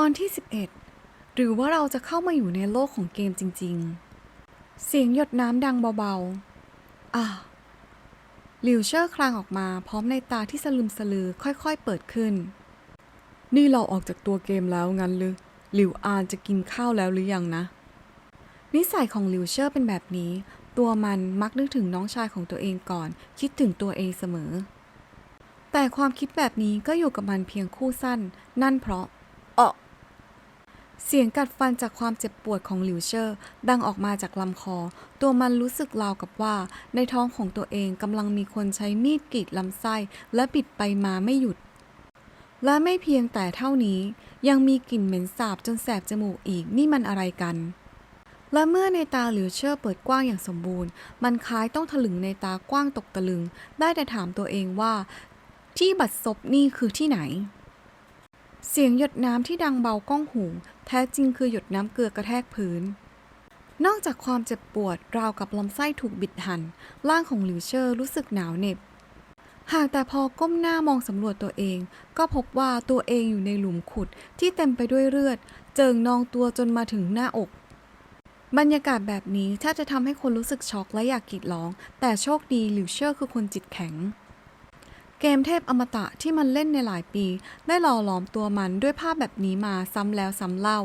ตอนที่ 11 หรือว่าเราจะเข้ามาอยู่ในโลกของเกมจริง ๆ เสียงหยดน้ำดังเบาๆ อ่าหลิวเชอร์คลางออกมาพร้อมในตาที่สลึมสลือค่อยๆเปิดขึ้น นี่เราออกจากตัวเกมแล้วงั้นหรือหลิวอานจะกินข้าวแล้วหรือยังนะ นิสัยของหลิวเชอร์เป็นแบบนี้ ตัวมันมักนึกถึงน้องชายของตัวเองก่อน คิดถึงตัวเองเสมอ แต่ความคิดแบบนี้ก็อยู่กับมันเพียงคู่สั้น นั่นเพราะ เสียงกัดฟันจากความเจ็บปวดของหลิวเชอร์ดังออกมาจากลำคอ ตัวมันรู้สึกราวกับว่า ในท้องของตัวเองกำลังมีคนใช้มีดกรีดลำไส้ และบิดไปมาไม่หยุด และไม่เพียงแต่เท่านี้ ยังมีกลิ่นเหม็นสาบจนแสบจมูกอีกนี่มันอะไรกัน และเมื่อในตาหลิวเชอร์เปิดกว้างอย่างสมบูรณ์ มันคล้ายต้องถลึงในตากว้างตกตะลึง ได้แต่ถามตัวเองว่า ที่บัดซบนี่คือที่ไหน เสียงหยดน้ำที่ดังเบาก้องหู แท้จริงคือหยดน้ำเกลือกระแทกพื้น นอกจากความเจ็บปวดราวกับลำไส้ถูกบิดหัน ร่างของหลิวเชอร์รู้สึกหนาวเหน็บ หากแต่พอก้มหน้ามองสำรวจตัวเอง ก็พบว่าตัวเองอยู่ในหลุมขุดที่เต็มไปด้วยเลือด เจิงนองตัวจนมาถึงหน้าอก บรรยากาศแบบนี้ถ้าจะทำให้คนรู้สึกช็อกและอยากกรีดร้อง แต่โชคดีหลิวเชอร์คือคนจิตแข็ง เกมเทพอมตะที่มันเล่นในหลายปี ได้หล่อหลอมตัวมันด้วยภาพแบบนี้มาซ้ำแล้วซ้ำเล่า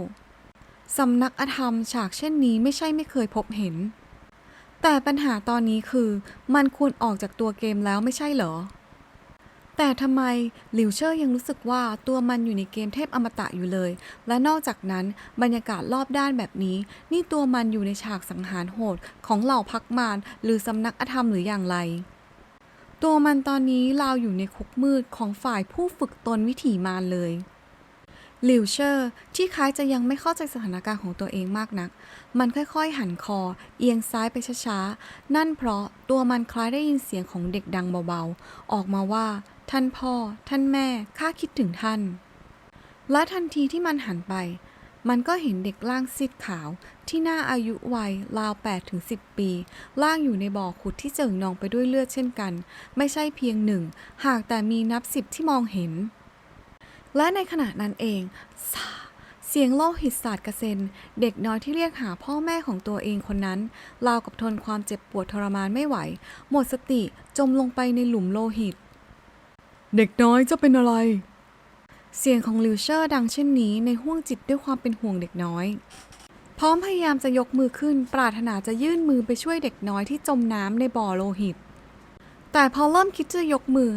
สำนักอธรรมฉากเช่นนี้ไม่ใช่ไม่เคยพบเห็น แต่ปัญหาตอนนี้คือ มันควรออกจากตัวเกมแล้วไม่ใช่เหรอ แต่ทำไมหลิวเชอร์ยังรู้สึกว่าตัวมันอยู่ในเกมเทพอมตะอยู่เลย และนอกจากนั้นบรรยากาศรอบด้านแบบนี้ นี่ตัวมันอยู่ในฉากสังหารโหดของเหล่าพักมารหรือสำนักอธรรมหรืออย่างไร ตัวมันตอนนี้ราวอยู่ในคุกมืดของฝ่ายผู้ฝึกตนวิถีมารเลยหลิวเชอร์ที่คล้ายจะยังไม่เข้าใจสถานการณ์ของตัวเองมากนัก มันค่อยๆ หันคอ เอียงซ้ายไปช้าๆ นั่นเพราะตัวมันคล้ายได้ยินเสียงของเด็กดังเบาๆ ออกมาว่า ท่านพ่อ ท่านแม่ ข้าคิดถึงท่าน และทันทีที่มันหันไป มันก็เห็นเด็กร่างซีดขาวที่หน่าอายุวัยราว8ถึง10 ปี ล่างอยู่ในบ่อขุดที่เจิ่งนองไปด้วยเลือดเช่นกัน ไม่ใช่เพียงหนึ่ง หากแต่มีนับสิบที่มองเห็น และในขณะนั้นเองซาเสียงโลหิตสาดกระเซ็น เด็กน้อยที่เรียกหาพ่อแม่ของตัวเองคนนั้นราวกับทนความเจ็บปวดทรมานไม่ไหว หมดสติจมลงไปในหลุมโลหิต เด็กน้อยจะเป็นอะไร เสียงของลิวเชอร์ดังเช่นนี้ในห้วงจิตด้วยความเป็นห่วงเด็กน้อย พร้อมพยายามจะยกมือขึ้น ปรารถนาจะยื่นมือไปช่วยเด็กน้อยที่จมน้ำในบ่อโลหิต แต่พอเริ่มคิดจะยกมือ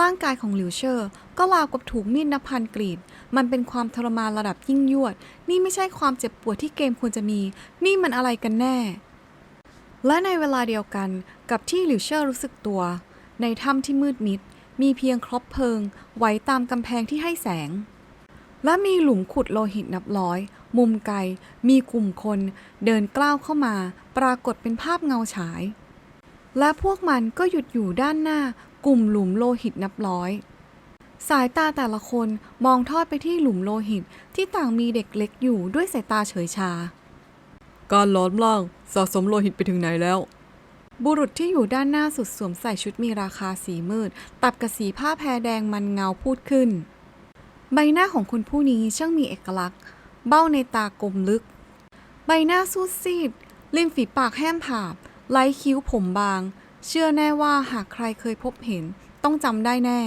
ร่างกายของลิวเชอร์ ก็ราวกับถูกมีดนับพันกรีด มันเป็นความทรมานระดับยิ่งยวด นี่ไม่ใช่ความเจ็บปวดที่เกมควรจะมี นี่มันอะไรกันแน่ และในเวลาเดียวกันกับที่ลิวเชอร์รู้สึกตัว ในถ้ำที่มืดมิด มีเพียงครบเพลิงไว้ตามกำแพงที่ให้แสง และมีหลุมขุดโลหิตนับร้อย มุมไกล มีกลุ่มคนเดินกล้าวเข้ามา ปรากฏเป็นภาพเงาฉาย และพวกมันก็หยุดอยู่ด้านหน้ากลุ่มหลุมโลหิตนับร้อย สายตาแต่ละคนมองทอดไปที่หลุมโลหิตที่ต่างมีเด็กเล็กอยู่ด้วยสายตาเฉยชา การล้อมล่างสะสมโลหิตไปถึงไหนแล้ว บุรุษที่อยู่ด้านหน้าสุดสวมใส่ชุดมีราคาสีมืด ตัดกับสีผ้าแพรแดงมันเงาพูดขึ้น ใบหน้าของคนผู้นี้ช่างมีเอกลักษณ์ เบ้าในตากลมลึก ใบหน้าซูดซีดริมฝีปากแห้มผาบไร้คิ้วผมบาง เชื่อแน่ว่าหากใครเคยพบเห็น ต้องจำได้แน่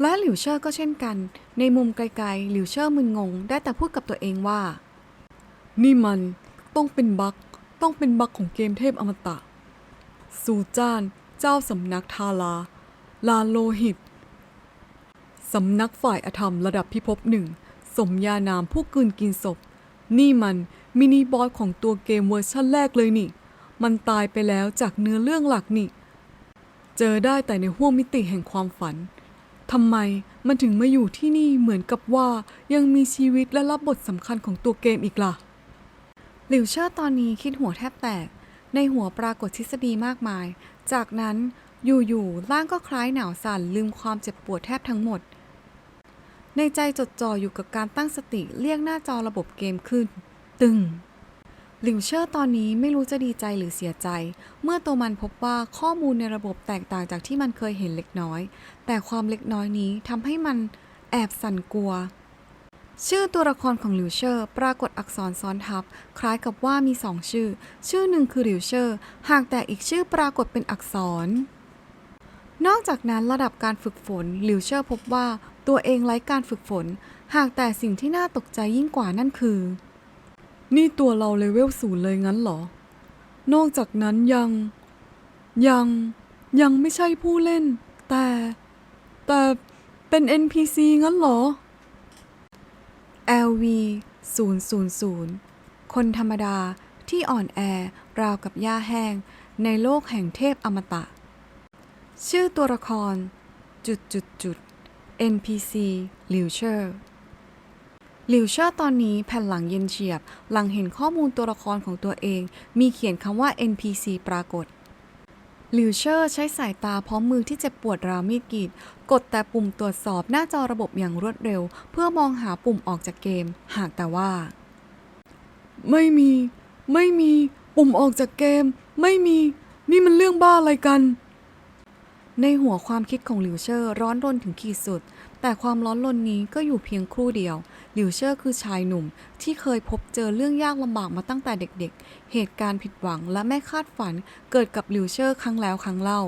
และหลิวเชอร์ก็เช่นกัน ในมุมไกลๆ หลิวเชอร์มึนงง ได้แต่พูดกับตัวเองว่า นี่มันต้องเป็นบั๊กต้องเป็นบั๊กของเกมเทพอมตะ สูจ้าน เจ้าสำนักทาลา ลาโลหิต สำนักฝ่ายอธรรมระดับพิภพหนึ่ง สมญานามผู้กืนกินศพ นี่มันมินิบอสของตัวเกมเวอร์ชั่นแรกเลยนี่ มันตายไปแล้วจากเนื้อเรื่องหลักนี่ เจอได้แต่ในห้วงมิติแห่งความฝันทำไมมันถึงมาอยู่ที่นี่เหมือนกับว่ายังมีชีวิตและรับบทสำคัญของตัวเกมอีกล่ะ หลิวเชอร์ตอนนี้คิดหัวแทบแตก ในหัวปรากฏทฤษฎีมากมาย จากนั้นอยู่ๆร่างก็คล้ายหนาวสั่นลืมความเจ็บปวดแทบทั้งหมด ในใจจดจ่ออยู่กับการตั้งสติเรียกหน้าจอระบบเกมขึ้น ตึงหลิวเชอร์ตอนนี้ไม่รู้จะดีใจหรือเสียใจ เมื่อตัวมันพบว่าข้อมูลในระบบแตกต่างจากที่มันเคยเห็นเล็กน้อย แต่ความเล็กน้อยนี้ทำให้มันแอบสั่นกลัว ชื่อตัวละครของหลิวเชอร์ปรากฏอักษรซ้อนทับ คล้ายกับว่ามีสองชื่อ ชื่อหนึ่งคือหลิวเชอร์หากแต่อีกชื่อปรากฏเป็นอักษร นอกจากนั้นระดับการฝึกฝนหลิวเชอร์พบว่าตัวเองไร้การฝึกฝน หากแต่สิ่งที่น่าตกใจยิ่งกว่านั่นคือ นี่ตัวเราเลเวลศูนย์เลยงั้นเหรอ นอกจากนั้นยัง ยัง ยังไม่ใช่ผู้เล่น แต่ แต่เป็น NPC งั้นเหรอ LV 000 คนธรรมดาที่อ่อนแอราวกับหญ้าแห้ง ในโลกแห่งเทพอมตะ ชื่อตัวละคร จุดจุดจุด NPC หลิวเชอร์หลิวเชอร์ตอนนี้แผ่นหลังเย็นเฉียบ หลังเห็นข้อมูลตัวละครของตัวเอง มีเขียนคำว่า NPC ปรากฏ ลิวเชอร์ใช้สายตาพร้อมมือที่เจ็บปวดราวมีดกรีด กดแต่ปุ่มตรวจสอบหน้าจอระบบอย่างรวดเร็ว เพื่อมองหาปุ่มออกจากเกม หากแต่ว่า ไม่มี ไม่มี ปุ่มออกจากเกม ไม่มี นี่มันเรื่องบ้าอะไรกัน ในหัวความคิดของหลิวเชอร์ร้อนรนถึงขีดสุด แต่ความร้อนรนนี้ก็อยู่เพียงครู่เดียว หลิวเชอร์คือชายหนุ่ม ที่เคยพบเจอเรื่องยากลำบากมาตั้งแต่เด็กๆ เหตุการณ์ผิดหวังและไม่คาดฝันเกิดกับหลิวเชอร์ครั้งแล้วครั้งเล่า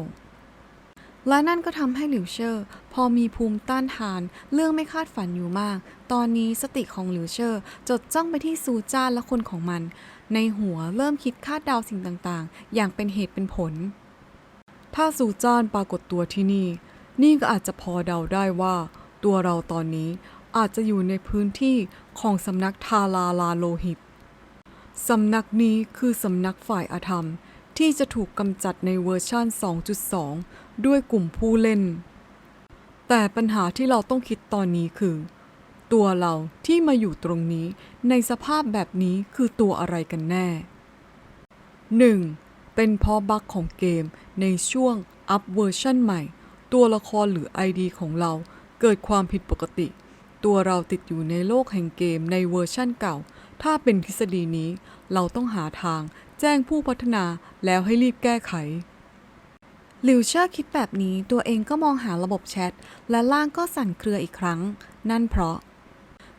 และนั่นก็ทำให้หลิวเชอร์ พอมีภูมิต้านทาน เรื่องไม่คาดฝันอยู่มาก ตอนนี้สติของหลิวเชอร์ จดจ้องไปที่ซูจ้านและคนของมัน ในหัวเริ่มคิดคาดเดาสิ่งต่างๆ อย่างเป็นเหตุเป็นผล ถ้าซูจ้านปรากฏตัวที่นี่ นี่ก็อาจจะพอเดาได้ว่า ตัวเราตอนนี้อาจจะอยู่ในพื้นที่ของสำนักทาราลาโลหิต สำนักนี้คือสำนักฝ่ายอาธรรมที่จะถูกกำจัดในเวอร์ชั่น2.2 ด้วยกลุ่มผู้เล่น แต่ปัญหาที่เราต้องคิดตอนนี้คือ ตัวเราที่มาอยู่ตรงนี้ในสภาพแบบนี้คือตัวอะไรกันแน่ 1. เป็นเพราะบั๊กของเกมในช่วงอัพเวอร์ชันใหม่ ตัวละครหรือ ID ของเรา เกิดความผิดปกติ ตัวเราติดอยู่ในโลกแห่งเกมในเวอร์ชั่นเก่า ถ้าเป็นทฤษฎีนี้ เราต้องหาทางแจ้งผู้พัฒนาแล้วให้รีบแก้ไขหลิวเชอร์คิดแบบนี้ตัวเองก็มองหาระบบแชท และล่างก็สั่นเครืออีกครั้ง นั่นเพราะ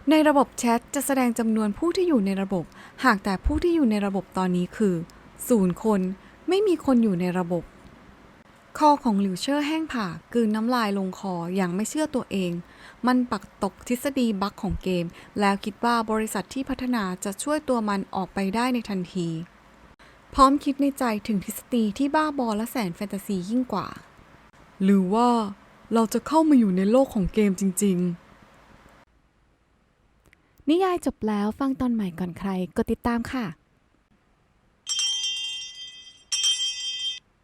ในระบบแชทจะแสดงจำนวนผู้ที่อยู่ในระบบ หากแต่ผู้ที่อยู่ในระบบตอนนี้คือศูนย์คน ไม่มีคนอยู่ในระบบ คอของหลิวเชอร์แห้งผากกืนน้ำลายลงคออย่างไม่เชื่อตัวเอง มันปักตกทฤษฎีบั๊กของเกม แล้วคิดว่าบริษัทที่พัฒนาจะช่วยตัวมันออกไปได้ในทันที พร้อมคิดในใจถึงทฤษฎีที่บ้าบอและแสนแฟนตาซียิ่งกว่า หรือว่าเราจะเข้ามาอยู่ในโลกของเกมจริง ๆ นิยายจบแล้วฟังตอนใหม่ก่อนใครกดติดตามค่ะ